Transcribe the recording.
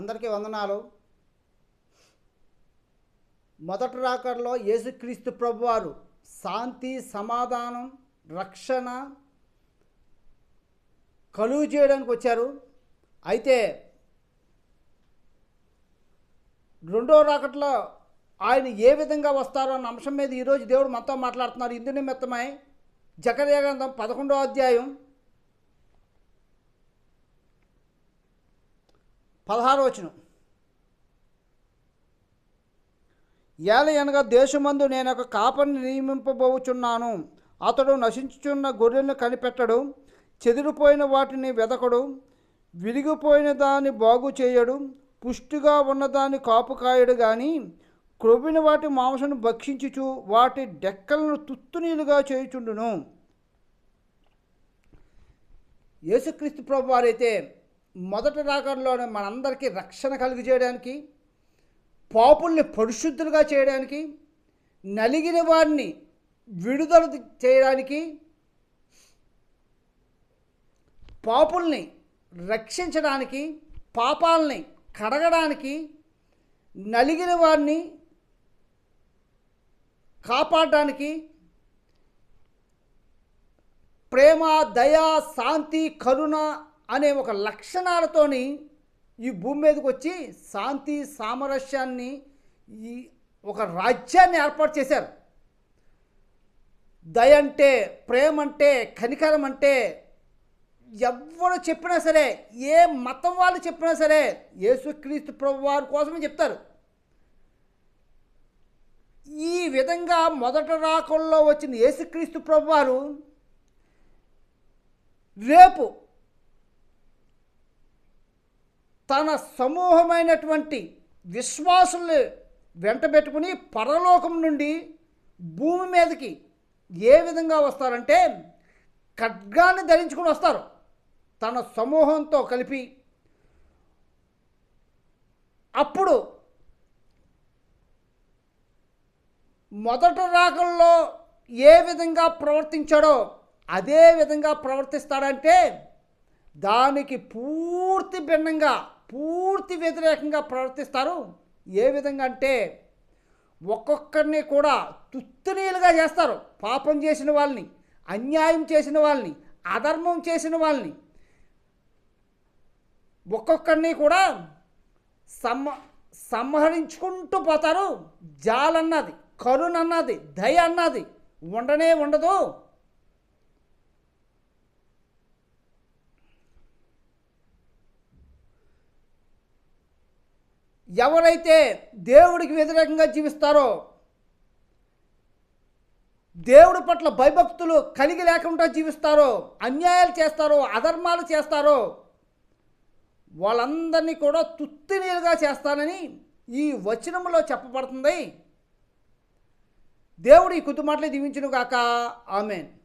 అందరికీ వందనాలు. మొదటి రాకడలో యేసుక్రీస్తు ప్రభువారు శాంతి సమాధానం రక్షణ కలుగు చేయడానికి వచ్చారు. అయితే రెండో రాకట్లో ఆయన ఏ విధంగా వస్తారో అన్న అంశం మీద ఈరోజు దేవుడు మనతో మాట్లాడుతున్నారు. ఇందు నిమిత్తమై జకర్యాగంధం పదకొండో అధ్యాయం పదహారు వచనం. ఏల అనగా దేశమందు నేను ఒక కాపని నియమింపబోచున్నాను. అతడు నశించుచున్న గొర్రెలను కనిపెట్టడు చెదిరిపోయిన వాటిని వెదకడు విరిగిపోయిన దాన్ని బాగు చేయడు పుష్టిగా ఉన్నదాన్ని కాపు కాయడు కానీ క్రొవ్విన వాటి మాంసను భక్షించుచు వాటి డెక్కలను తుత్తునీలుగా చేయుచుండును. యేసుక్రీస్తు ప్రభు వారైతే మొదటి రాకడలోనే మనందరికీ రక్షణ కలుగు చేయడానికి పాపుల్ని పరిశుద్ధులుగా చేయడానికి నలిగిన వారిని విడుదల చేయడానికి పాపుల్ని రక్షించడానికి పాపాలని కడగడానికి నలిగిన వారిని కాపాడడానికి ప్రేమ దయ శాంతి కరుణ అనే ఒక లక్షణాలతోని ఈ భూమి మీదకి వచ్చి శాంతి సామరస్యాన్ని ఈ ఒక రాజ్యాన్ని ఏర్పాటు చేశారు. దయ అంటే ప్రేమ అంటే కనికరం అంటే ఎవరు చెప్పినా సరే ఏ మతం వాళ్ళు చెప్పినా సరే యేసుక్రీస్తు ప్రభు వారి కోసమే చెప్తారు. ఈ విధంగా మొదట రాకల్లో వచ్చిన యేసుక్రీస్తు ప్రభు వారు రేపు తన సమూహమైనటువంటి విశ్వాసుల్ని వెంటబెట్టుకుని పరలోకం నుండి భూమి మీదకి ఏ విధంగా వస్తారంటే ఖడ్గాన్ని ధరించుకుని వస్తారు. తన సమూహంతో కలిపి అప్పుడు మొదట రాకల్లో ఏ విధంగా ప్రవర్తించాడో అదే విధంగా ప్రవర్తిస్తాడంటే దానికి పూర్తి భిన్నంగా పూర్తి వ్యతిరేకంగా ప్రవర్తిస్తారు. ఏ విధంగా అంటే ఒక్కొక్కరిని కూడా తుత్తునీలుగా చేస్తారు. పాపం చేసిన వాళ్ళని అన్యాయం చేసిన వాళ్ళని అధర్మం చేసిన వాళ్ళని. ఒక్కొక్కరిని కూడా సమ సంహరించుకుంటూ పోతారు. జాలన్నది కరుణ అన్నది దయ అన్నది ఉండనే ఉండదు. ఎవరైతే దేవుడికి వ్యతిరేకంగా జీవిస్తారో దేవుడి పట్ల భయభక్తులు కలిగి లేకుండా జీవిస్తారో అన్యాయాలు చేస్తారో అధర్మాలు చేస్తారో వాళ్ళందరినీ కూడా తుత్తినీలుగా చేస్తానని ఈ వచనంలో చెప్పబడుతుంది. దేవుడు ఈ కొద్ది దీవించును గాక ఆమెన్.